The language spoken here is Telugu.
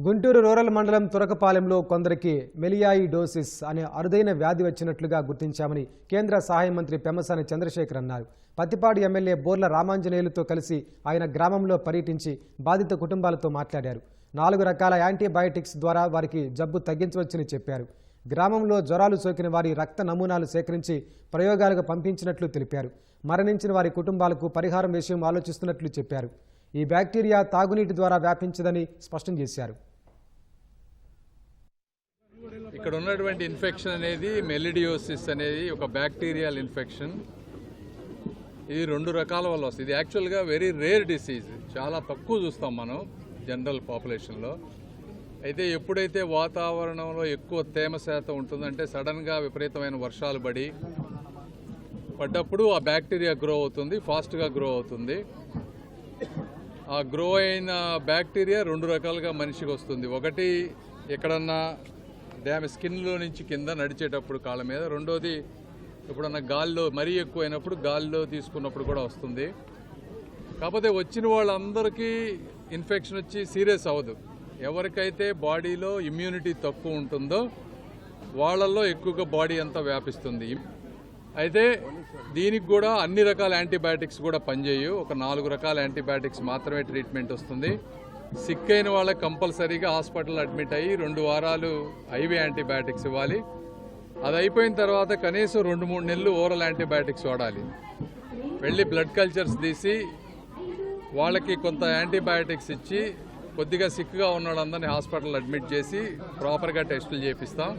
గుంటూరు రూరల్ మండలం తురకపాలెంలో కొందరికి మెలియాయిడోసిస్ అనే అరుదైన వ్యాధి వచ్చినట్లుగా గుర్తించామని కేంద్ర సహాయ మంత్రి పెమ్మసాని చంద్రశేఖర్ అన్నారు. పత్తిపాడు ఎమ్మెల్యే బోర్ల రామాంజనేయులతో కలిసి ఆయన గ్రామంలో పర్యటించి బాధిత కుటుంబాలతో మాట్లాడారు. నాలుగు రకాల యాంటీబయాటిక్స్ ద్వారా వారికి జబ్బు తగ్గించవచ్చని చెప్పారు. గ్రామంలో జ్వరాలు సోకిన వారి రక్త నమూనాలు సేకరించి ప్రయోగాలకు పంపించినట్లు తెలిపారు. మరణించిన వారి కుటుంబాలకు పరిహారం విషయం ఆలోచిస్తున్నట్లు చెప్పారు. ఈ బ్యాక్టీరియా తాగునీటి ద్వారా వ్యాపించదని స్పష్టం చేశారు. ఇక్కడ ఉన్నటువంటి ఇన్ఫెక్షన్ అనేది మెలిడియోసిస్ అనేది ఒక బ్యాక్టీరియల్ ఇన్ఫెక్షన్. ఇది రెండు రకాల వల్ల వస్తుంది. ఇది యాక్చువల్గా వెరీ రేర్ డిసీజ్. చాలా తక్కువ చూస్తాం మనం జనరల్ పాపులేషన్లో. అయితే ఎప్పుడైతే వాతావరణంలో ఎక్కువ తేమ శాతం ఉంటుందంటే సడన్గా విపరీతమైన వర్షాలు పడి పడ్డప్పుడు ఆ బ్యాక్టీరియా గ్రో అవుతుంది ఫాస్ట్గా గ్రో అవుతుంది. ఆ గ్రో అయిన బ్యాక్టీరియా రెండు రకాలుగా మనిషికి వస్తుంది. ఒకటి ఎక్కడన్నా డ్యామ్ స్కిన్లో నుంచి కింద నడిచేటప్పుడు కాళ్ళ మీద. రెండోది ఎప్పుడన్నా గాల్లో మరీ ఎక్కువైనప్పుడు గాల్లో తీసుకున్నప్పుడు కూడా వస్తుంది. కాకపోతే వచ్చిన వాళ్ళందరికీ ఇన్ఫెక్షన్ వచ్చి సీరియస్ అవ్వదు. ఎవరికైతే బాడీలో ఇమ్యూనిటీ తక్కువ ఉంటుందో వాళ్ళల్లో ఎక్కువగా బాడీ అంతా వ్యాపిస్తుంది. అయితే దీనికి కూడా అన్ని రకాల యాంటీబయాటిక్స్ కూడా పనిచేయవు ఒక నాలుగు రకాల యాంటీబయాటిక్స్ మాత్రమే ట్రీట్మెంట్ వస్తుంది. సిక్ అయిన వాళ్ళకి కంపల్సరీగా హాస్పిటల్ అడ్మిట్ అయ్యి రెండు వారాలు ఐవీ యాంటీబయాటిక్స్ ఇవ్వాలి. అది అయిపోయిన తర్వాత కనీసం రెండు మూడు నెలలు ఓరల్ యాంటీబయాటిక్స్ వాడాలి. వెళ్ళి బ్లడ్ కల్చర్స్ తీసి వాళ్ళకి కొంత యాంటీబయాటిక్స్ ఇచ్చి కొద్దిగా సిక్గా ఉన్న వాళ్ళందరినీ హాస్పిటల్ అడ్మిట్ చేసి ప్రాపర్గా టెస్టులు చేపిస్తాం.